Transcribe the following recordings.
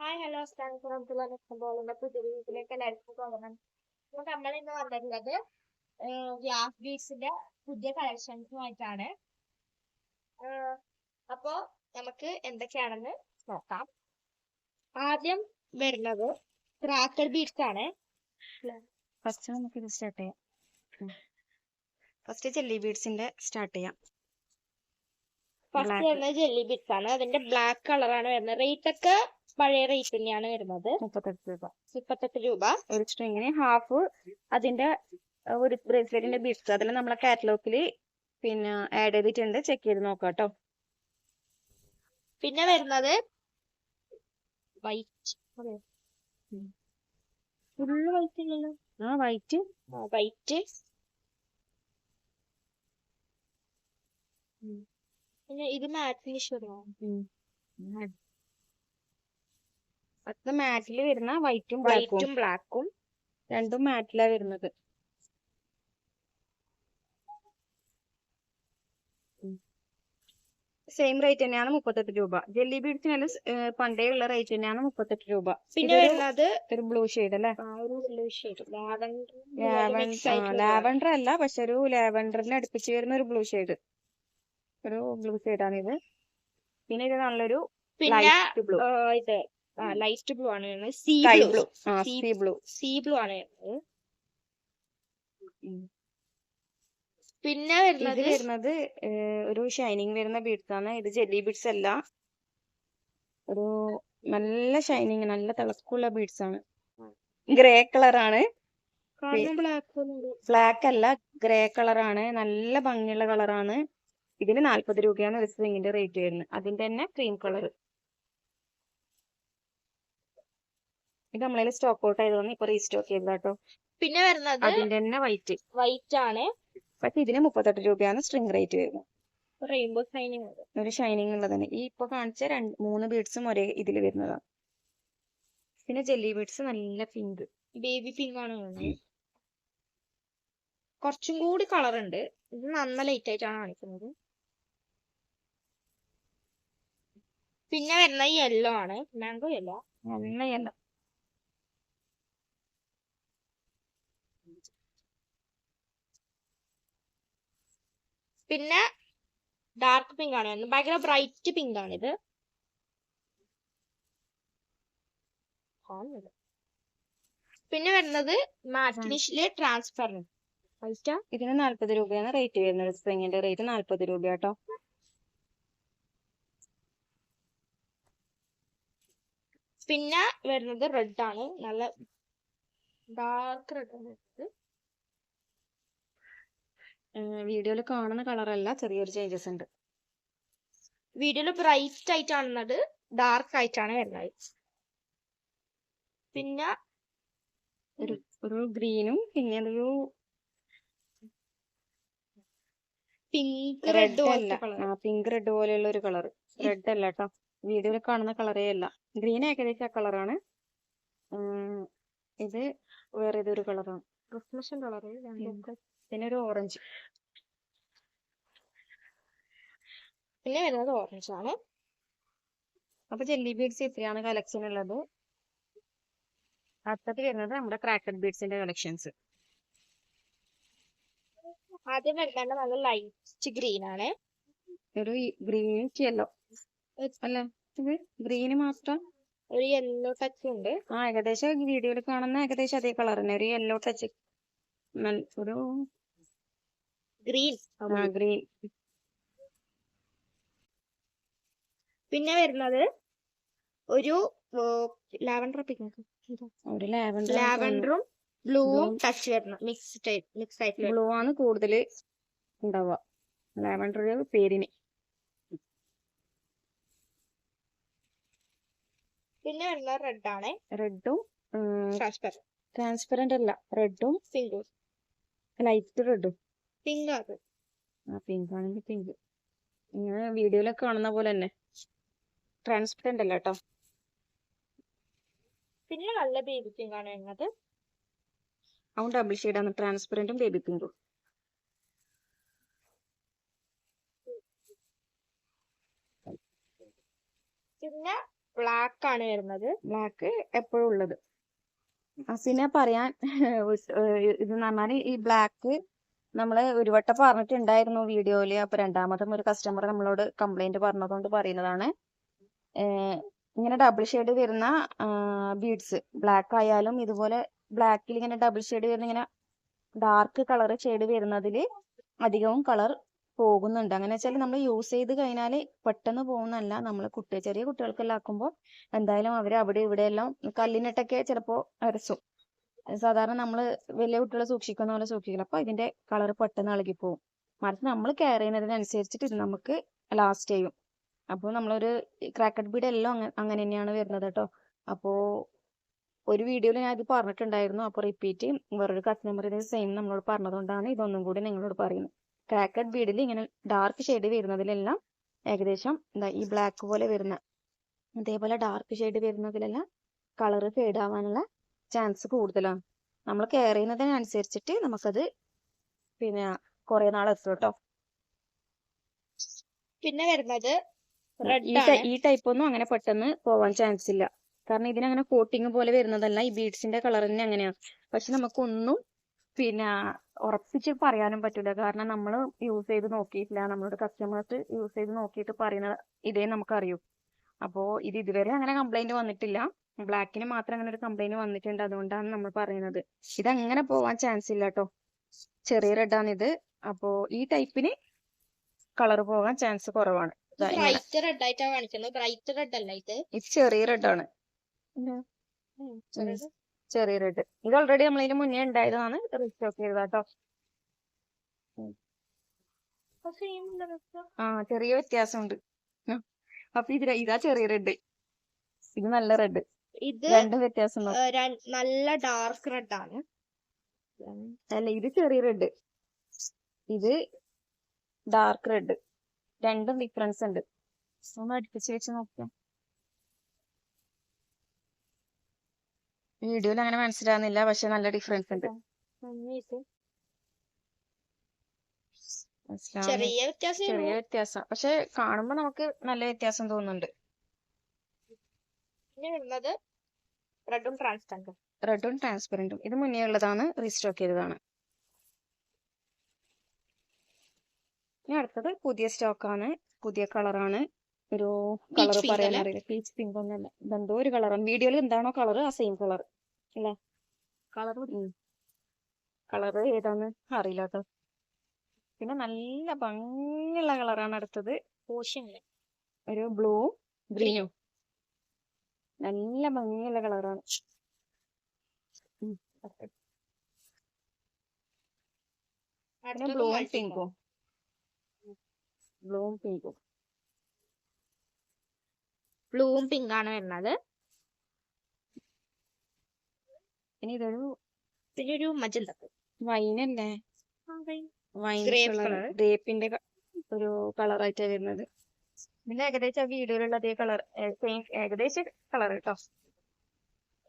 Hi hello അസ്ലാമലൈക്കും പുതിയ വീട്ടിലേക്ക് എല്ലാവർക്കും സ്വാഗതം. അപ്പോൾ നമ്മൾ ഇന്ന് വന്നിട്ടുള്ളത് ഗ്ലാസ് ബീഡ്സിന്റെ പുതിയ കളക്ഷൻസുമായിട്ടാണ്. അപ്പോ നമുക്ക് എന്തൊക്കെയാണെന്ന് നോക്കാം. ആദ്യം വരുന്നത് ക്രാക്കർ ബീഡ്സ് ആണ്. ഫസ്റ്റ് നമുക്ക് ഇത് സ്റ്റാർട്ട് ചെയ്യാം. ഫസ്റ്റ് ചെല്ലി ബീഡ്സിന്റെ സ്റ്റാർട്ട് ചെയ്യാം. ഫസ്റ്റ്. വരുന്നത് ജെല്ലി ബിറ്റ്സ് ആണ്. അതിന്റെ ബ്ലാക്ക് കളറാണ് വരുന്നത്. റേറ്റ് ഒക്കെ പഴയ റേറ്റ് തന്നെയാണ് വരുന്നത്. മുപ്പത്തെട്ട് രൂപ. മുപ്പത്തെട്ട് രൂപ. ഒരു സ്ട്രിങ്ങിന് ഹാഫ് അതിന്റെ ഒരു ബ്രേസ്ലെറ്റിന്റെ ബീഡ്സ് അതിൽ നമ്മളെ കാറ്റലോഗിൽ പിന്നെ ആഡ് ചെയ്തിട്ടുണ്ട്. ചെക്ക് ചെയ്ത് നോക്കാം കേട്ടോ പിന്നെ വരുന്നത് വൈറ്റ് ഫുള്ള് വൈറ്റ് ഇല്ലല്ലോ. ആ വൈറ്റ് വൈറ്റ് പിന്നെ ഇത് മാറ്റ് ഫിനിഷ് വരുമോ അത് മാറ്റിൽ വരുന്ന വൈറ്റും ബ്ലാക്കും വൈറ്റും ബ്ലാക്കും രണ്ടും മാറ്റിലാ വരുന്നത്. സെയിം റേറ്റ് തന്നെയാണ് മുപ്പത്തെട്ട് രൂപ. ജെല്ലി ബീഡ്സിന് പണ്ടേ ഉള്ള റേറ്റ് തന്നെയാണ് മുപ്പത്തെട്ട് രൂപ. പിന്നെ വരുന്നത് ഒരു ബ്ലൂ ഷെയ്ഡ് അല്ലേ? ആ ഒരു ബ്ലൂ ഷെയ്ഡ് ലാവൻഡർ ലാവൻഡർ അല്ല പക്ഷെ ഒരു ലാവൻഡറിന് അടുപ്പിച്ച് വരുന്ന ഒരു ബ്ലൂ ഷെയ്ഡ് ഒരു ബ്ലൂ ആണ് ഇത് പിന്നെ ഇത് നല്ലൊരു പിന്നെ ലൈറ്റ് ബ്ലൂ. ആ, ഇത് ലൈറ്റ് ബ്ലൂ ആണ് sea blue. Sea blue. Sea blue ആണ്. പിന്നെ വരുന്നത് വരുന്നത് ഒരു ഷൈനിങ് വരുന്ന ബീഡ്സ് ആണ് ഇത് ജെല്ലി ബീഡ്സ് അല്ല. ഒരു നല്ല ഷൈനിങ് നല്ല തിളക്കമുള്ള ബീഡ്സ് ആണ് ഗ്രേ കളറാണ്. ആണ് ബ്ലാക്ക് അല്ല ഗ്രേ കളറാണ്. നല്ല ഭംഗിയുള്ള കളറാണ്. ഇതിന് നാൽപ്പത് രൂപയാണ് ഒരു സ്ട്രിങ്ങിന്റെ റേറ്റ് വരുന്നത്. അതിന്റെ തന്നെ ക്രീം കളർ. ഇത് നമ്മളതിൽ സ്റ്റോക്ക് ഔട്ട് ആയതുകൊണ്ട് ഇപ്പൊ റീസ്റ്റോക്ക് ചെയ്തതാ കേട്ടോ പിന്നെ വരുന്നത് അതിന്റെ തന്നെ വൈറ്റ്. വൈറ്റ് ആണ് പക്ഷെ ഇതിന് മുപ്പത്തെട്ട് രൂപയാണ് സ്ട്രിങ് റേറ്റ് വരുന്നത്. റെയിൻബോ ഷൈനിങ് ഒരു ഷൈനിങ് ഉള്ളതാണ്. ഈ ഇപ്പൊ കാണിച്ച രണ്ട് മൂന്ന് ബീഡ്സും ഒരേ ഇതിൽ വരുന്നതാണ് പിന്നെ ജെല്ലി ബീഡ്സ് നല്ല പിങ്ക്. ബേബി പിങ്ക് ആണ് കുറച്ചും കൂടി കളർ ഉണ്ട് ഇത് നന്ന ലൈറ്റ് ആയിട്ടാണ് കാണിക്കുന്നത്. പിന്നെ വരുന്ന യെല്ലോ ആണ്. മാംഗോ യെല്ലോ നല്ല യെല്ലോ പിന്നെ ഡാർക്ക് പിങ്ക് ആണ് വരുന്നത്. ഭയങ്കര ബ്രൈറ്റ് പിങ്ക് ആണ് ഇത്. കാണുന്നില്ല. പിന്നെ വരുന്നത് മാറ്റ് ട്രാൻസ്ഫർ ഇതിന് നാല്പത് രൂപയാണ് റേറ്റ് വരുന്നത്. സ്പ്രിങ്ങിന്റെ റേറ്റ് നാല്പത് രൂപ കേട്ടോ പിന്നെ വരുന്നത് റെഡ് ആണ്. നല്ല ഡാർക്ക് റെഡ് ആണ് വരുന്നത് വീഡിയോയിൽ കാണുന്ന കളറല്ല ചെറിയൊരു ചേഞ്ചസ് ഉണ്ട്. വീഡിയോയിൽ ബ്രൈറ്റ് ആയിട്ട് കാണുന്നത് ഡാർക്ക് ആയിട്ടാണ് വരുന്നത്. പിന്നെ ഒരു ഒരു ഗ്രീനും പിന്നെ ഒരു പിങ്ക് റെഡ് പോലെ പിങ്ക് റെഡ് പോലെയുള്ള ഒരു കളർ റെഡ് അല്ല കേട്ടോ. വീഡിയോയിൽ കാണുന്ന കളറേ അല്ല. ഗ്രീൻ ഏകദേശം ആ കളറാണ്. ഇത് വേറെ ഏതൊരു കളറാണ്? റിഫ്ലക്ഷൻ കളർ പിന്നെ ഒരു ഓറഞ്ച് പിന്നെ വരുന്നത് ഓറഞ്ച് ആണ്. അപ്പൊ ജെല്ലി ബീഡ്സ് ഇത്രയാണ് കളക്ഷൻ ഉള്ളത്. അടുത്തത് വരുന്നത് നമ്മുടെ ക്രാക്കഡ് ബീഡ്സിന്റെ കളക്ഷൻസ് ആദ്യം വരുന്നത് നല്ല ലൈറ്റ് ഗ്രീൻ ആണ്. ഒരു ഗ്രീൻ യെല്ലോ അല്ല ഇത് ഗ്രീന് മാത്രം? ഒരു യെല്ലോ ടച്ച് ഉണ്ട്. ആ ഏകദേശം വീഡിയോയിൽ കാണുന്ന ഏകദേശം അതേ കളർ തന്നെ. ഒരു യെല്ലോ ടച്ച് ഒരു ഗ്രീൻ ഗ്രീൻ പിന്നെ വരുന്നത് ഒരു ലാവൻഡർ പിങ്ക് ഒരു ലാവൻഡർ ലാവൻഡറും ബ്ലൂവും ടച്ച് വരണം. മിക്സ് മിക്സ് ആയിട്ട് ബ്ലൂ ആണ് കൂടുതൽ ഉണ്ടാവുക. ലാവൻഡർ പേരിന്. പിന്നെ വരുന്നത് റെഡ് ആണ്. റെഡും ട്രാൻസ്പെറന്റ് ട്രാൻസ്പെറന്റ് അല്ല. റെഡും പിങ്ക് ലൈറ്റ് റെഡും പിങ്ക് അത് ആ പിങ്ക് ആണെങ്കിൽ പിങ്ക് ഇങ്ങനെ വീഡിയോയിലൊക്കെ കാണുന്ന പോലെ തന്നെ. ട്രാൻസ്പെറന്റ് അല്ല കേട്ടോ പിന്നെ നല്ല ബേബി പിങ്ക് ആണ് വരുന്നത്. അവൻ ഡബിൾ ഷെയ്ഡാണ് ട്രാൻസ്പെറന്റും ബേബി പിങ്കും പിന്നെ ബ്ലാക്ക് ആണ് വരുന്നത്. ബ്ലാക്ക് എപ്പോഴും ഉള്ളത് അസിനെ പറയാൻ ഇത് പറഞ്ഞാൽ ഈ ബ്ലാക്ക് നമ്മൾ ഒരു വട്ടം പറഞ്ഞിട്ടുണ്ടായിരുന്നു വീഡിയോയിൽ. അപ്പൊ രണ്ടാമതും ഒരു കസ്റ്റമർ നമ്മളോട് കംപ്ലൈന്റ് പറഞ്ഞതുകൊണ്ട് പറയുന്നതാണ്. ഇങ്ങനെ ഡബിൾ ഷെയ്ഡ് വരുന്ന ബീഡ്സ് ബ്ലാക്ക് ആയാലും ഇതുപോലെ ബ്ലാക്കിൽ ഇങ്ങനെ ഡബിൾ ഷെയ്ഡ് വരുന്ന ഇങ്ങനെ ഡാർക്ക് കളർ ഷെയ്ഡ് വരുന്നതിൽ അധികവും കളർ പോകുന്നുണ്ട്. അങ്ങനെ വെച്ചാൽ നമ്മൾ യൂസ് ചെയ്ത് കഴിഞ്ഞാൽ പെട്ടെന്ന് പോകുന്നല്ല നമ്മൾ കുട്ടി ചെറിയ കുട്ടികൾക്കെല്ലാം ആക്കുമ്പോൾ എന്തായാലും അവർ അവിടെ ഇവിടെ എല്ലാം കല്ലിനിട്ടൊക്കെ ചിലപ്പോൾ അരസും സാധാരണ നമ്മൾ വലിയ കുട്ടികളെ സൂക്ഷിക്കുന്ന പോലെ സൂക്ഷിക്കില്ല. അപ്പൊ ഇതിന്റെ കളർ പെട്ടെന്ന് ഇളകിപ്പോവും മറിച്ച് നമ്മൾ കെയർ ചെയ്യുന്നതിനനുസരിച്ചിട്ട് ഇത് നമുക്ക് ലാസ്റ്റ് ചെയ്യും. അപ്പോൾ നമ്മളൊരു ക്രാക്കറ്റ് ബീഡ് എല്ലാം അങ്ങനെ തന്നെയാണ് വരുന്നത് കേട്ടോ. അപ്പോ ഒരു വീഡിയോയിൽ ഞാൻ ഇത് പറഞ്ഞിട്ടുണ്ടായിരുന്നു. അപ്പോൾ റിപ്പീറ്റ് വേറൊരു കസ്റ്റമർ സെയിം നമ്മളോട് പറഞ്ഞതുകൊണ്ടാണ് ഇതൊന്നും കൂടി നിങ്ങളോട് പറയുന്നത്. ക്രാക്കറ്റ് ബീഡിൽ ഇങ്ങനെ ഡാർക്ക് ഷെയ്ഡ് വരുന്നതിലെല്ലാം ഏകദേശം എന്താ ഈ ബ്ലാക്ക് പോലെ വരുന്ന അതേപോലെ ഡാർക്ക് ഷെയ്ഡ് വരുന്നതിലെല്ലാം കളർ ഫെയ്ഡ് ആവാനുള്ള ചാൻസ് കൂടുതലാണ്. നമ്മൾ കെയർ ചെയ്യുന്നതിനനുസരിച്ചിട്ട് നമുക്കത് പിന്നെ കുറെ നാൾ എത്തും കേട്ടോ. പിന്നെ വരുന്നത് ഈ ടൈപ്പ് ഒന്നും അങ്ങനെ പെട്ടെന്ന് പോവാൻ ചാൻസ് ഇല്ല. കാരണം ഇതിനങ്ങനെ കോട്ടിങ് പോലെ വരുന്നതല്ല ഈ ബീഡ്സിന്റെ കളർ തന്നെ അങ്ങനെയാണ് പക്ഷെ നമുക്കൊന്നും പിന്നെ ഉറപ്പിച്ച് പറയാനും പറ്റില്ല കാരണം നമ്മൾ യൂസ് ചെയ്ത് നോക്കിയിട്ടില്ല. നമ്മളോട് കസ്റ്റമേഴ്സ് യൂസ് ചെയ്ത് നോക്കിയിട്ട് പറയുന്ന ഇതേ നമുക്കറിയൂ. അപ്പോ ഇത് ഇതുവരെ അങ്ങനെ കംപ്ലൈന്റ് വന്നിട്ടില്ല. ബ്ലാക്കിന് മാത്രം അങ്ങനെ ഒരു കംപ്ലൈന്റ് വന്നിട്ടുണ്ട്. അതുകൊണ്ടാണ് നമ്മൾ പറയുന്നത്. ഇത് അങ്ങനെ പോവാൻ ചാൻസ് ഇല്ല കേട്ടോ ചെറിയ ആണ് ഇത്. അപ്പോ ഈ ടൈപ്പിന് കളർ പോകാൻ ചാൻസ് കുറവാണ്. ബ്രൈറ്റ് റെഡ് ആയിട്ടാണ് കാണിക്കുന്നത്. ബ്രൈറ്റ് റെഡ് അല്ല ഇത്. ഇത് ചെറിയ റെഡ് ആണ്. ചെറുത്. ചെറിയ റെഡ് ഇത് ഓൾറെഡി നമ്മൾ ഇതിന് മുന്നേ ഉണ്ടായതാണ്. റീസ്റ്റോക്ക് ചെയ്തതാ കേട്ടോ ആ ചെറിയ വ്യത്യാസമുണ്ട്. അപ്പൊ ഇത് ഇതാ ചെറിയ റെഡ് ഇത് നല്ല റെഡ് ഇത് രണ്ടും വ്യത്യാസം നല്ല ഡാർക്ക് റെഡ് ആണ്. അല്ല ഇത് ചെറിയ റെഡ് ഇത് ഡാർക്ക് റെഡ് രണ്ടും ഡിഫറൻസ് ഉണ്ട്. ഒന്ന് അടുപ്പിച്ച് വെച്ച് നോക്കാം. വീഡിയോയിൽ അങ്ങനെ മനസ്സിലാകുന്നില്ല പക്ഷെ നല്ല ഡിഫറൻസ് ഉണ്ട്. ചെറിയ വ്യത്യാസം ചെറിയ വ്യത്യാസം. പക്ഷെ കാണുമ്പോ നമുക്ക് നല്ല വ്യത്യാസം തോന്നുന്നുണ്ട്. പിന്നെ വരുന്നത് റെഡും ട്രാൻസ്പെറന്റും റെഡും ട്രാൻസ്പെറന്റും ഇത് മുന്നേ ഉള്ളതാണ് റീസ്റ്റോക്ക് ചെയ്തതാണ്. ഇനി അടുത്തത് പുതിയ സ്റ്റോക്കാണ് പുതിയ കളറാണ് ഒരു കളർ പറയാൻ അറിയില്ല. പീച്ച് പിങ്ക് ഒന്നല്ല ഇതെന്തോ ഒരു കളറാണ് വീഡിയോയിൽ എന്താണോ കളർ ആ സെയിം കളർ അല്ലേ? കളർ കളർ ഏതാന്ന് അറിയില്ല കേട്ടോ പിന്നെ നല്ല ഭംഗിയുള്ള കളറാണ് അടുത്തത്. ഒരു ബ്ലൂ ഗ്രീനും നല്ല ഭംഗിയുള്ള കളറാണ് ബ്ലൂവും പിങ്കും ബ്ലൂവും പിങ്കും ബ്ലൂവും പിങ്ക് ആണ് വരുന്നത്. ഇനി ഇതൊരു പിന്നെ ഒരു മജന്ത വൈനല്ലേ വൈൻ. ഗ്രേപ്പിന്റെ ഒരു കളറായിട്ടാ വരുന്നത്. പിന്നെ ഏകദേശം ആ വീഡിയോയിലുള്ള അതേ കളർ സെയിം ഏകദേശം കളർ കേട്ടോ.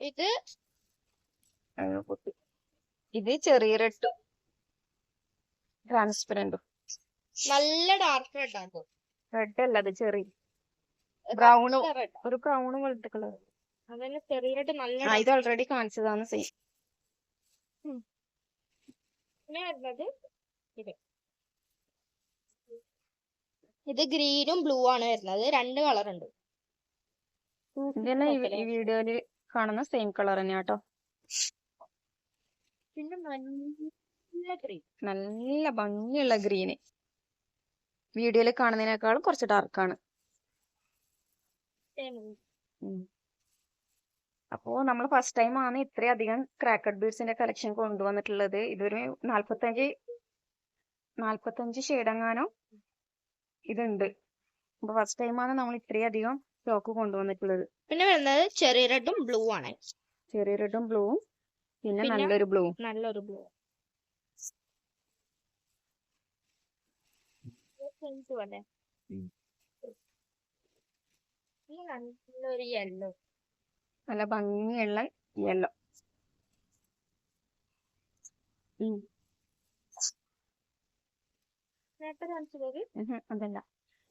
ഇത്. ഇത് ചെറിയ റെഡും ട്രാൻസ്പെറന്റും നല്ല ഡാർക്ക് റെഡ് ആണ്. റെഡ് അല്ല അത് ചെറിയ. ബ്രൗണും റെഡ് ഒരു ബ്രൗണും പോലത്തെ കളർ അതന്നെ ചെറിയ റെഡ് നല്ല ആ ഇത് ഓൾറെഡി കാണിച്ചതാണ് സെയിം പിന്നെ വരുന്നത് ഇത്. ഇത് ഗ്രീനും ബ്ലൂ ആണ് വരുന്നത്. രണ്ട് കളർ ഉണ്ട് ഇതന്നെ ഈ- ഈ വീഡിയോയിൽ കാണുന്ന സെയിം കളർ തന്നെ കേട്ടോ പിന്നെ നല്ല ഗ്രീൻ നല്ല ഭംഗിയുള്ള ഗ്രീന്. വീഡിയോയിൽ കാണുന്നതിനേക്കാളും കുറച്ച് ഡാർക്കാണ് അപ്പോ നമ്മൾ ഫസ്റ്റ് ടൈം ആണ് ഇത്രയധികം ക്രാക്കഡ് ബീഡ്സിന്റെ കളക്ഷൻ കൊണ്ടുവന്നിട്ടുള്ളത്. ഇതൊരു നാല്പത്തഞ്ച് നാല്പത്തഞ്ച് ഷെയ്ഡെങ്ങാനോ ഇതുണ്ട്. അപ്പൊ ഫസ്റ്റ് ടൈമാണ് ആണ് നമ്മൾ ഇത്രയധികം സ്റ്റോക്ക് കൊണ്ടുവന്നിട്ടുള്ളത്. പിന്നെ വരുന്നത് ചെറിയ റെഡും ബ്ലൂ ആണ്. ചെറിയ റെഡും ബ്ലൂവും പിന്നെ പിന്നെ നല്ലൊരു ബ്ലൂ. നല്ലൊരു ബ്ലൂ. അല്ലേ യെല്ലോ നല്ല ഭംഗിയുള്ള യെല്ലോ അതല്ല.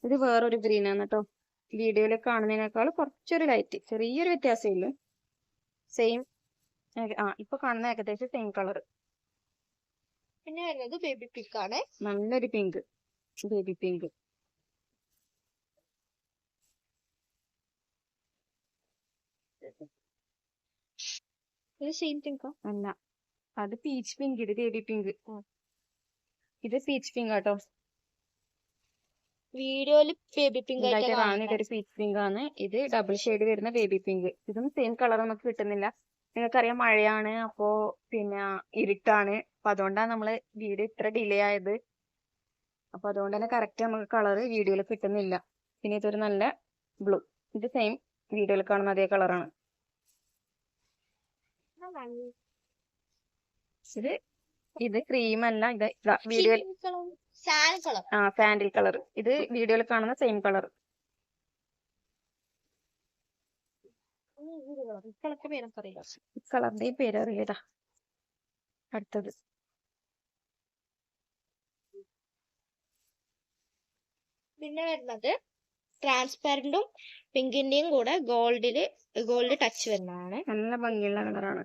ഇത് വേറൊരു ഗ്രീൻ ആണ് കേട്ടോ വീഡിയോയിൽ കാണുന്നതിനേക്കാൾ കുറച്ചൊരു ലൈറ്റ് ചെറിയൊരു വ്യത്യാസമേ ഉള്ളൂ. സെയിം ആ ഇപ്പൊ കാണുന്ന ഏകദേശം സെയിം കളർ പിന്നെ വരുന്നത് ബേബി പിങ്ക് ആണ്. നല്ലൊരു പിങ്ക് ബേബി പിങ്ക് ഇത് സെയിം പിങ്കോ? അല്ല. അത് പീച്ച് പിങ്ക് ഇത് ബേബി പിങ്ക് ഇത് പീച്ച് പിങ്ക് ആട്ടോ. വീഡിയോയിൽ ബേബി പിങ്ക് ഇതായിട്ട് ആയിട്ട് കാണുന്ന ഇതൊരു പീച്ച് പിങ്ക് ആണ്. ഇത് ഡബിൾ ഷെയ്ഡ് വരുന്ന ബേബി പിങ്ക് ഇതും സെയിം കളർ നമുക്ക് കിട്ടുന്നില്ല. നിങ്ങൾക്കറിയാം മഴയാണ് അപ്പോ പിന്നെ ഇരുട്ടാണ്. അപ്പൊ അതുകൊണ്ടാണ് നമ്മൾ വീഡിയോ ഇത്ര ഡിലേ ആയത്. അപ്പൊ അതുകൊണ്ട് തന്നെ കറക്റ്റ് നമുക്ക് കളർ വീഡിയോയിൽ കിട്ടുന്നില്ല. പിന്നെ ഇതൊരു നല്ല ബ്ലൂ ഇത് സെയിം വീഡിയോയിൽ കാണുന്ന അതേ കളറാണ് ഇത് ഇത് ക്രീം അല്ല ഇത് വീഡിയോയിൽ ആ സാൻഡിൽ കളർ ഇത് വീഡിയോയിൽ കാണുന്ന സെയിം കളർ കളറിന്റെ പേര് അറിയതാ അടുത്തത്. പിന്നെ വരുന്നത് ട്രാൻസ്പാരന്റും പിങ്കിന്റെയും കൂടെ ഗോൾഡിൽ ഗോൾഡ് ടച്ച് വരുന്നതാണ്. നല്ല ഭംഗിയുള്ള കളറാണ്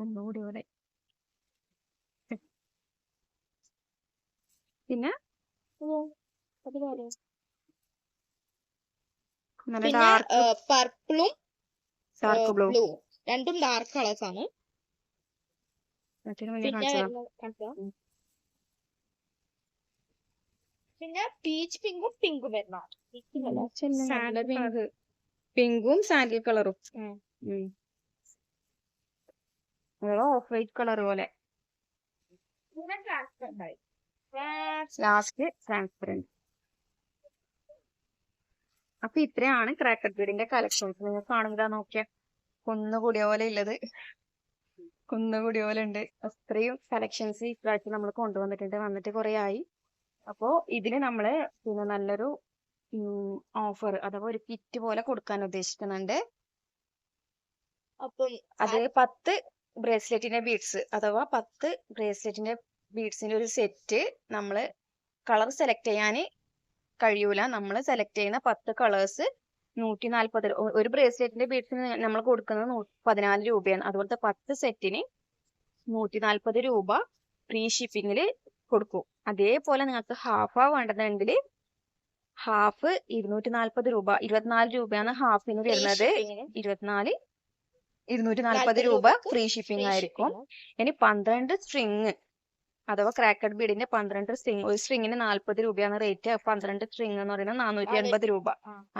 ഒന്നുകൂടി ഇവിടെ പിന്നെ പർപ്പിളും ഡാർക്ക് ബ്ലൂ രണ്ടും ഡാർക്ക് കളേഴ്സ് ആണ്. പിന്നെ പീച്ച് പിങ്കും പിങ്കും വരുന്ന പിങ്ക് പിങ്കും സാൻഡൽ കളറും. ഓഫ് വൈറ്റ് കളർ പോലെ? ലാസ്റ്റ് ട്രാൻസ്പെറന്റ് അപ്പൊ ഇത്രയാണ് ക്രാക്കർ ബീഡിന്റെ കളക്ഷൻസ് നിങ്ങൾ കാണുക നോക്കിയ. കുന്നുകൂടിയ പോലെ ഉള്ളത്. കുന്നുകൂടിയ പോലെ ഉണ്ട്. അത്രയും കളക്ഷൻസ് ഇപ്രാവശ്യം നമ്മൾ കൊണ്ടുവന്നിട്ടുണ്ട്. വന്നിട്ട് കുറെ ആയി. അപ്പോ ഇതിന് നമ്മൾ പിന്നെ നല്ലൊരു ഓഫർ അഥവാ ഒരു കിറ്റ് പോലെ കൊടുക്കാൻ ഉദ്ദേശിക്കുന്നുണ്ട്. അപ്പം അത് പത്ത് ബ്രേസ്ലെറ്റിന്റെ ബീഡ്സ് അഥവാ പത്ത് ബ്രേസ്ലെറ്റിന്റെ ബീഡ്സിന്റെ ഒരു സെറ്റ് നമ്മൾ കളർ സെലക്ട് ചെയ്യാന് കഴിയൂല. നമ്മൾ സെലക്ട് ചെയ്യുന്ന പത്ത് കളേഴ്സ് നൂറ്റി നാല്പത് ഒരു ബ്രേസ്ലെറ്റിന്റെ ബീഡ്സിന് നമ്മൾ കൊടുക്കുന്നത് പതിനാല് രൂപയാണ്. അതുപോലത്തെ പത്ത് സെറ്റിന് നൂറ്റി നാല്പത് രൂപ ഫ്രീ ഷിപ്പിങ്ങിൽ കൊടുക്കും. അതേപോലെ നിങ്ങൾക്ക് ഹാഫാ വേണ്ടതുണ്ടെങ്കിൽ ഹാഫ് ഇരുന്നൂറ്റി നാല്പത് രൂപ ഇരുപത്തിനാല് രൂപയാണ് ഹാഫിന് വരുന്നത്. ഇരുപത്തിനാല് ഇരുന്നൂറ്റി നാല്പത് രൂപ ഫ്രീ ഷിപ്പിംഗ് ആയിരിക്കും. ഇനി പന്ത്രണ്ട് സ്ട്രിങ് അഥവാ ക്രാക്കഡ് ബീഡിന്റെ പന്ത്രണ്ട് സ്ട്രിങ് ഒരു സ്ട്രിങ്ങിന് നാല്പത് രൂപയാണ് റേറ്റ് പന്ത്രണ്ട് സ്ട്രിങ് എന്ന് പറയുന്നത് നാനൂറ്റി അൻപത് രൂപ.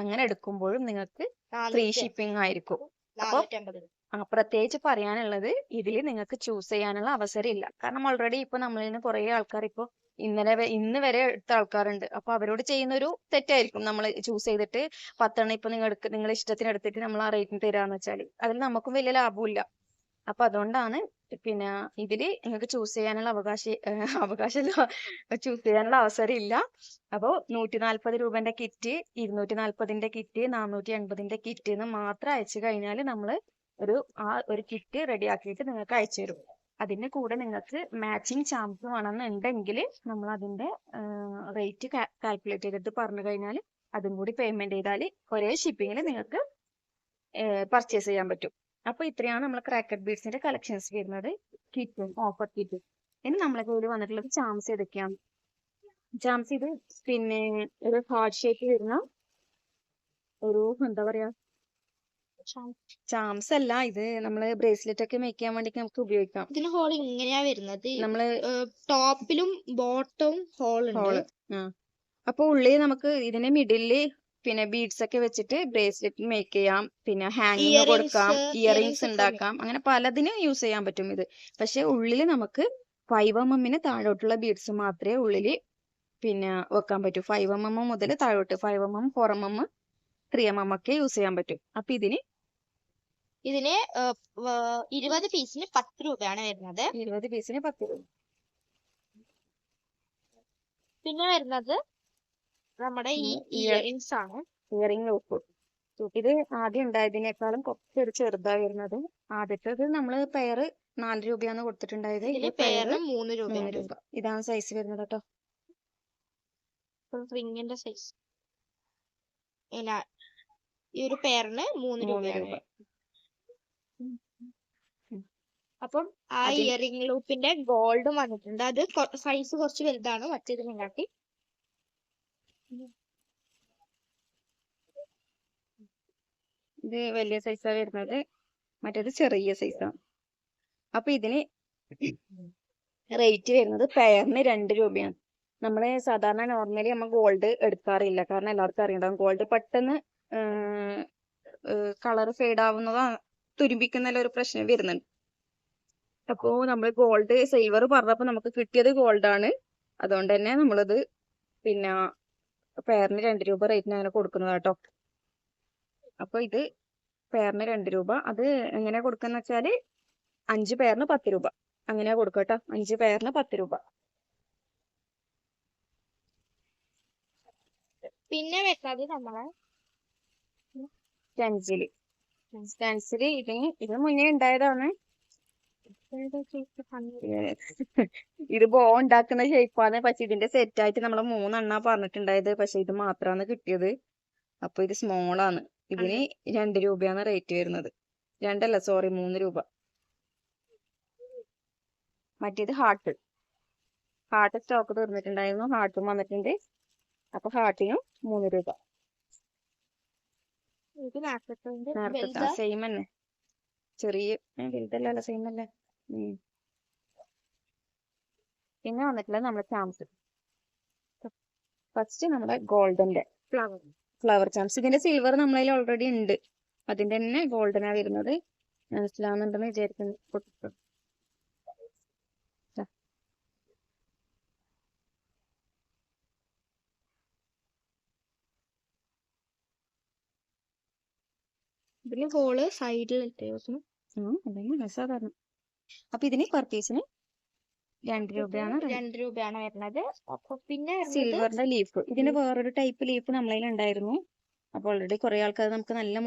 അങ്ങനെ എടുക്കുമ്പോഴും നിങ്ങൾക്ക് ഫ്രീ ഷിപ്പിംഗ് ആയിരിക്കും. അപ്പൊ നാനൂറ്റമ്പത് ആ പ്രത്യേകിച്ച് പറയാനുള്ളത് ഇതിൽ നിങ്ങൾക്ക് ചൂസ് ചെയ്യാനുള്ള അവസരം ഇല്ല. കാരണം ഓൾറെഡി ഇപ്പൊ നമ്മളിൽ നിന്ന് കുറെ ആൾക്കാർ ഇപ്പൊ ഇന്നലെ ഇന്ന് വരെ എടുത്ത ആൾക്കാരുണ്ട്. അപ്പൊ അവരോട് ചെയ്യുന്ന ഒരു തെറ്റായിരിക്കും. നമ്മൾ ചൂസ് ചെയ്തിട്ട് പത്തെണ്ണം ഇപ്പൊ നിങ്ങൾ എടുക്ക നിങ്ങളുടെ ഇഷ്ടത്തിന് എടുത്തിട്ട് നമ്മൾ ആ റേറ്റിന് തരാന്ന് വെച്ചാൽ അതിൽ നമുക്കും വലിയ ലാഭമില്ല അപ്പൊ അതുകൊണ്ടാണ് പിന്നെ ഇതിൽ നിങ്ങൾക്ക് ചൂസ് ചെയ്യാനുള്ള അവകാശം അവകാശമല്ല ചൂസ് ചെയ്യാനുള്ള അവസരം ഇല്ല. അപ്പോ നൂറ്റി നാല്പത് രൂപന്റെ കിറ്റ് ഇരുന്നൂറ്റി നാല്പതിന്റെ കിറ്റ് നാനൂറ്റി എൺപതിന്റെ കിറ്റ് എന്ന് മാത്രം അയച്ചു കഴിഞ്ഞാൽ നമ്മൾ ഒരു ആ ഒരു കിറ്റ് റെഡി ആക്കിയിട്ട് നിങ്ങൾക്ക് അയച്ചു തരും. അതിന്റെ കൂടെ നിങ്ങൾക്ക് മാച്ചിങ് ചാംസ് വേണമെന്നുണ്ടെങ്കിൽ നമ്മൾ അതിന്റെ റേറ്റ് കാൽക്കുലേറ്റ് ചെയ്തിട്ട് പറഞ്ഞു കഴിഞ്ഞാൽ അതും കൂടി പേയ്മെന്റ് ചെയ്താൽ ഒരേ ഷിപ്പിങ്ങിൽ നിങ്ങൾക്ക് പർച്ചേസ് ചെയ്യാൻ പറ്റും. അപ്പോൾ ഇത്രയാണ് നമ്മൾ ക്രാക്കറ്റ് ബീഡ്സിന്റെ കളക്ഷൻസ് വരുന്നത്. കിറ്റും ഓഫർ കിറ്റും ഇനി നമ്മളെ കയ്യിൽ വന്നിട്ടുള്ളത് ചാംസ് ഏതൊക്കെയാണ്? ചാംസ് ഇത് പിന്നെ ഒരു ഹാർട്ട് ഷേപ്പ് വരുന്ന ഒരു എന്താ പറയാ ചാംസ് അല്ല ഇത് നമ്മൾ ബ്രേസ്ലെറ്റ് ഒക്കെ മേക്ക് ചെയ്യാൻ വേണ്ടി നമുക്ക് ഉപയോഗിക്കാം. ഇതിന് ഹോൾ ഇങ്ങനെയാ വരുന്നത്. നമ്മൾ ടോപ്പിലും ബോട്ടവും ഹോൾ ഹോൾ അപ്പൊ ഉള്ളിൽ നമുക്ക് ഇതിന്റെ മിഡിൽ പിന്നെ ബീഡ്സ് ഒക്കെ വെച്ചിട്ട് ബ്രേസ്ലെറ്റ് മേക്ക് ചെയ്യാം. പിന്നെ ഹാങ്ങിങ് കൊടുക്കാം ഇയർ ഇയറിങ്സ് ഉണ്ടാക്കാം. അങ്ങനെ പലതിനും യൂസ് ചെയ്യാൻ പറ്റും ഇത്. പക്ഷെ ഉള്ളിൽ നമുക്ക് ഫൈവ് എം എമ്മിന് താഴോട്ടുള്ള ബീഡ്സ് മാത്രമേ ഉള്ളിൽ പിന്നെ വെക്കാൻ പറ്റൂ. ഫൈവ് എം എം മുതൽ താഴോട്ട് five M M four M M three M M ഒക്കെ യൂസ് ചെയ്യാൻ പറ്റും. അപ്പൊ ഇതിന് ഇതിന് ഇരുപത് പീസിന് പത്ത് രൂപയാണ് വരുന്നത്. ഇരുപത് പീസിന് പത്ത് രൂപ. പിന്നെ വരുന്നത് നമ്മുടെ ഈ ഇയറിങ്സ് ആണ്. ഇയറിംഗ് ലോപ്പ് ഇത് ആദ്യം ഉണ്ടായതിനേക്കാളും കുറച്ചൊരു ചെറുതായി വരുന്നത്. ആദ്യത്തേത് നമ്മൾ പെയർ നാല് രൂപയാണ് കൊടുത്തിട്ടുണ്ടായത്. പെയർ മൂന്ന് രൂപ. ഇതാണ് സൈസ് വരുന്നത് കേട്ടോ. റിങ്ങിന്റെ സൈസ് ഈ ഒരു പെയറിന് മൂന്ന് രൂപയാണ്. രൂപ. അപ്പം ആ ഇയറിംഗ് ലൂപ്പിന്റെ ഗോൾഡും വന്നിട്ടുണ്ട്. അത് സൈസ് കുറച്ച് വലുതാണ്. മറ്റേതിനെ കാട്ടി ഇത് വലിയ സൈസാണ് വരുന്നത്. മറ്റേത് ചെറിയ സൈസാണ് അപ്പൊ ഇതിന് റേറ്റ് വരുന്നത് പെയറിന് രണ്ട് രൂപയാണ്. നമ്മൾ സാധാരണ നോർമലി നമ്മൾ ഗോൾഡ് എടുക്കാറില്ല. കാരണം എല്ലാവർക്കും അറിയണ്ടാവും ഗോൾഡ് പെട്ടെന്ന് കളർ ഫെയ്ഡ് ആവുന്നതാ തുരുമ്പിക്കുന്നതിൽ ഒരു പ്രശ്നം വരുന്നുണ്ട്. അപ്പോ നമ്മൾ ഗോൾഡ് സിൽവർ പറഞ്ഞപ്പോ നമുക്ക് കിട്ടിയത് ആണ് അതുകൊണ്ട് തന്നെ നമ്മളത് പിന്നെ പെയറിന് രണ്ട് രൂപ റേറ്റിന് അങ്ങനെ കൊടുക്കുന്നത് കേട്ടോ അപ്പൊ ഇത് പെയറിന് രണ്ട് രൂപ. അത് എങ്ങനെ കൊടുക്കുന്ന വെച്ചാൽ അഞ്ച് പെയറിന് പത്ത് രൂപ. അങ്ങനെ കൊടുക്കുക കേട്ടോ അഞ്ച് പെയറിന് പത്ത് രൂപ. പിന്നെ വരുന്നത് നമ്മളെ സ്റ്റെൻസിൽ സ്റ്റെൻസിൽ ഇതിന് ഇത് മുന്നേ ഉണ്ടായതാണ്. ഇത് ബോ ഉണ്ടാക്കുന്ന ഷേപ്പാണ് പക്ഷെ ഇതിന്റെ സെറ്റ് ആയിട്ട് നമ്മൾ മൂന്നെണ്ണ പറഞ്ഞിട്ടുണ്ടായത്. പക്ഷെ ഇത് മാത്രമാണ് കിട്ടിയത്. അപ്പൊ ഇത് സ്മോൾ ആണ്. ഇതിന് രണ്ട് രൂപയാണ് റേറ്റ് വരുന്നത്. രണ്ടല്ല സോറി മൂന്ന് രൂപ. മറ്റേത് ഹാർട്ട് ഹാർട്ട് സ്റ്റോക്ക് തീർന്നിട്ടുണ്ടായിരുന്നു. ഹാർട്ടും വന്നിട്ടുണ്ട്. അപ്പൊ ഹാർട്ടിനും മൂന്ന് രൂപ. ഇത് വലുതാ. സെയിം തന്നെ. ചെറിയ വലുതല്ലല്ലോ സെയിം അല്ലേ. പിന്നെ വന്നിട്ടുള്ളത് നമ്മുടെ ചാംസ്. ഫസ്റ്റ് നമ്മുടെ ഗോൾഡന്റെ. Flower flower charms. ഇതിന്റെ സിൽവർ നമ്മളതിൽ ഓൾറെഡി ഉണ്ട്. അതിന്റെ തന്നെ ഗോൾഡനാ വരുന്നത്. മനസ്സിലാവുന്നുണ്ടെന്ന് വിചാരിക്കുന്നു. ഇതിന് ഹോൾ സൈഡിൽ സാധാരണ അപ്പൊ ഇതിന് പെർ പീസിന് രണ്ട് രൂപയാണ് രണ്ട് രൂപയാണ് വരുന്നത്. അപ്പൊ പിന്നെ സിൽവറിന്റെ ലീഫ് ഇതിന്റെ വേറൊരു ടൈപ്പ് ലീഫ് നമ്മളതിൽ ഉണ്ടായിരുന്നു. അപ്പൊ ഓൾറെഡി കുറെ ആൾക്കാർ നമുക്ക് നല്ല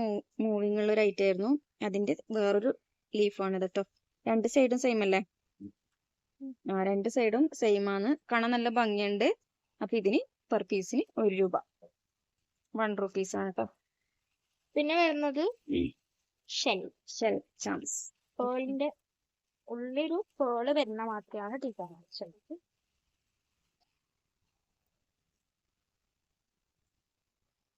മൂവിങ് ഉള്ള ഒരു ഐറ്റം ആയിരുന്നു. അതിന്റെ വേറൊരു ലീഫാണ് ഇത് കേട്ടോ രണ്ട് സൈഡും സെയിം അല്ലേ? ആ രണ്ട് സൈഡും സെയിം ആണ്. കാണാൻ നല്ല ഭംഗിയുണ്ട്. അപ്പൊ ഇതിന് പെർ പീസിന് ഒരു രൂപ. വൺ റുപ്പീസ് ആണ് കേട്ടോ പിന്നെ വരുന്നത് ഷെൽ ഷെൽ ചാംസ് പേളിന്റെ ഉള്ളൊരു പേൾ വരുന്ന മാത്രമാണ് ഡിസൈൻ ഷെൽ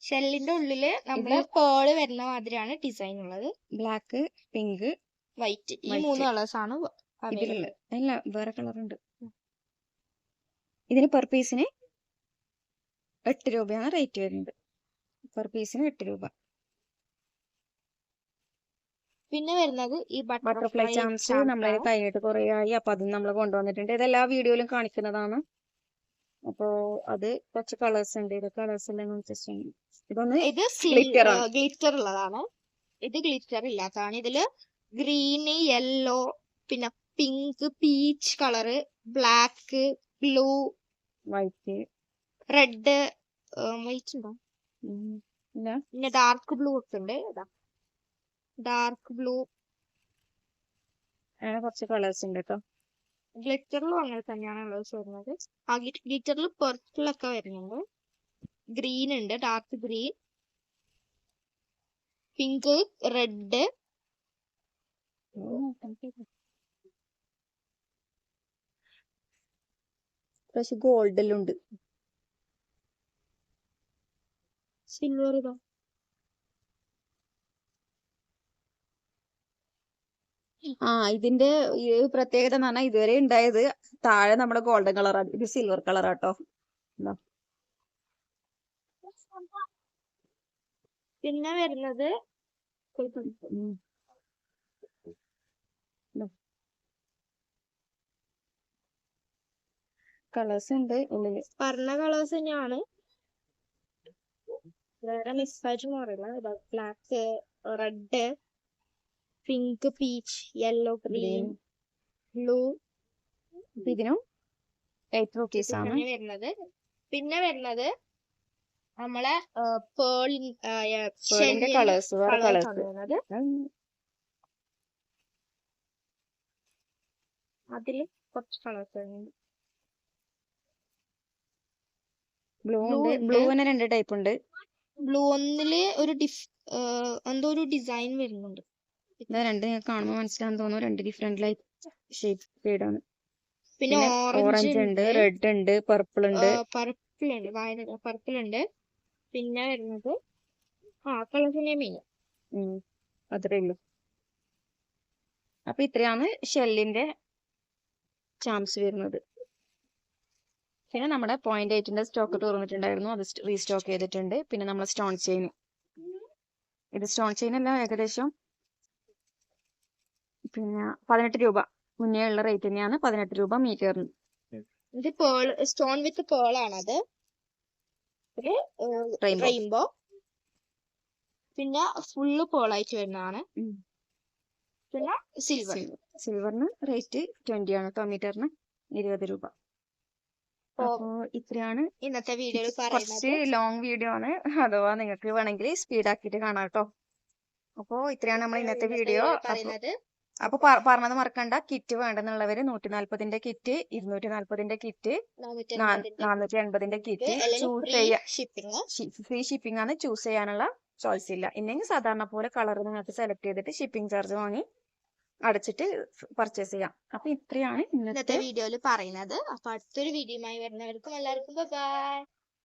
ഷെല്ലിന്റെ ഉള്ളിൽ നമ്മൾ പേൾ വരുന്ന മാതിരിയാണ് ഡിസൈൻ ഉള്ളത്. ബ്ലാക്ക് പിങ്ക് വൈറ്റ് ഈ മൂന്ന് കളേഴ്സ് ആണ് അല്ല വേറെ കളറുണ്ട് ഇതിന് പെർ പീസിന് എട്ട് രൂപയാണ് റേറ്റ് വരുന്നത്. പെർ പീസിന് എട്ട് രൂപ. പിന്നെ വരുന്നത് ഈ ബട്ടർഫ്ലൈ ചാംസ് നമ്മളെ കഴിഞ്ഞിട്ട് കുറയായി. ആയി അപ്പൊ അത് നമ്മൾ കൊണ്ടുവന്നിട്ടുണ്ട്. ഇതെല്ലാം വീഡിയോയിലും കാണിക്കുന്നതാണ്. അപ്പോ അത് കുറച്ച് കളേഴ്സ് ഉണ്ട്. ഇത് കളേഴ്സ് ഇതൊന്ന് ഇത്. ഗ്ലിറ്റർ ഉള്ളതാണ്. ഇത് ഗ്ലിറ്റർ ഇല്ലാത്തതാണ്. ഇതിൽ ഗ്രീന് യെല്ലോ പിന്നെ pink peach colour black blue white red white ഉണ്ടോ? പിന്നെ ഡാർക്ക് ബ്ലൂ ഒക്കെ ഉണ്ട്. Dark blue. അങ്ങനെ കുറച്ച് കളേഴ്സ് ഉണ്ട് കേട്ടോ ഗ്ലിറ്ററിലും അങ്ങനെ തന്നെയാണ് ഉള്ളത് വരുന്നത്. ആ ഗ്ലിറ്ററിൽ purple ഒക്കെ വരുന്നുണ്ട്. ഗ്രീൻ ഉണ്ട് ഡാർക്ക് ഗ്രീൻ പിങ്ക് റെഡ് പക്ഷെ ഗോൾഡിലുണ്ട് സിൽവർ ഇതോ. ആ ഇതിന്റെ ഈ പ്രത്യേകത എന്ന് പറഞ്ഞാൽ ഇതുവരെ ഉണ്ടായത് താഴെ നമ്മുടെ ഗോൾഡൻ കളറാണ് ഇത് സിൽവർ കളറാട്ടോ പിന്നെ വരുന്നത് കളേഴ്സ് ഉണ്ട്. പറഞ്ഞ കളേഴ്സ് തന്നെയാണ്. വേറെ മിസ്സായിട്ട് പറയില്ല black red pink peach yellow green blue ഇതിനും എയ്റ്റ് റുപ്പീസ് ആണ്. വരുന്നത്. പിന്നെ വരുന്നത് നമ്മളെ പേൾ പേളിന്റെ കളേഴ്സ് വേറെ കളേഴ്സ് വരുന്നത്. അതിൽ കുറച്ച് കളേഴ്സ് വരുന്നുണ്ട്. ബ്ലൂ Blue ഉണ്ട്. ഉണ്ട്. ബ്ലൂ തന്നെ രണ്ട് ടൈപ്പ് ഉണ്ട്. ബ്ലൂ ഒന്നിൽ ഒരു ഡിഫ് എന്തോ ഒരു ഡിസൈൻ വരുന്നുണ്ട്. ഇത് രണ്ട് നിങ്ങൾക്ക് കാണുമ്പോൾ മനസ്സിലാകാൻ തോന്നുന്നു രണ്ട് ഡിഫറെന്റ് ലൈറ്റ് ഷേപ്പ് ഷെയ്ഡാണ് പിന്നെ പിന്നെ ഓറഞ്ച് ഉണ്ട് റെഡ് ഉണ്ട് പർപ്പിൾ ഉണ്ട്. പർപ്പിൾ ഉണ്ട് വയലറ്റ് പർപ്പിൾ ഉണ്ട്. പിന്നെ വരുന്നത് ആ കളർ മീൻ. അത്രേ ഉള്ളൂ. അപ്പൊ ഇത്രയാണ് ഷെല്ലിന്റെ ചാംസ് വരുന്നത്. പിന്നെ നമ്മുടെ പോയിന്റ് എയ്റ്റിന്റെ സ്റ്റോക്ക് തുറന്നിട്ടുണ്ടായിരുന്നു. അത് റീസ്റ്റോക്ക് ചെയ്തിട്ടുണ്ട്. പിന്നെ നമ്മൾ സ്റ്റോൺ ചെയിൻ ഇത് സ്റ്റോൺ ചെയിൻ എല്ലാം ഏകദേശം പിന്നെ പതിനെട്ട് രൂപ. മുന്നേ ഉള്ള റേറ്റ് തന്നെയാണ് പതിനെട്ട് രൂപ മീറ്ററിന് ഇത് പേൾ സ്റ്റോൺ വിത്ത് പേൾ ആണത്. ഒരു Rainbow. റെയിൻബോ പിന്നെ ഫുള്ള് പേളായിട്ട് വരുന്നതാണ്. പിന്നെ സിൽവർ സിൽവറിന് റേറ്റ് ട്വന്റി ആണ് കേട്ടോ മീറ്ററിന് ഇരുപത് രൂപ. അപ്പോ ഇത്രയാണ്. ഇന്നത്തെ വീഡിയോയിൽ കുറച്ച് ലോങ് വീഡിയോ ആണ്. അഥവാ നിങ്ങൾക്ക് വേണമെങ്കിൽ സ്പീഡ് ആക്കിയിട്ട് കാണാം കേട്ടോ അപ്പോ ഇത്രയാണ് നമ്മൾ ഇന്നത്തെ വീഡിയോ പറയുന്നത്. അപ്പൊ പറഞ്ഞത് മറക്കണ്ട. കിറ്റ് വേണ്ടെന്നുള്ളവര് നൂറ്റി നാല്പതിന്റെ കിറ്റ് ഇരുന്നൂറ്റി നാല്പതിന്റെ കിറ്റ് നാനൂറ്റി എൺപതിന്റെ കിറ്റ് ചൂസ് ചെയ്യാം ഫ്രീ ഷിപ്പിംഗ് ആണ് ചൂസ് ചെയ്യാനുള്ള ചോയ്സ് ഇല്ല. ഇല്ലെങ്കിൽ സാധാരണ പോലെ കളർ നിങ്ങൾക്ക് സെലക്ട് ചെയ്തിട്ട് ഷിപ്പിംഗ് ചാർജ് വാങ്ങി അടച്ചിട്ട് പർച്ചേസ് ചെയ്യാം. അപ്പൊ ഇത്രയാണ് ഇന്നത്തെ ഇന്നത്തെ വീഡിയോയിൽ പറയുന്നത്. അപ്പൊ അടുത്തൊരു വീഡിയോയുമായി വരുന്നവർക്കും എല്ലാവർക്കും ബൈ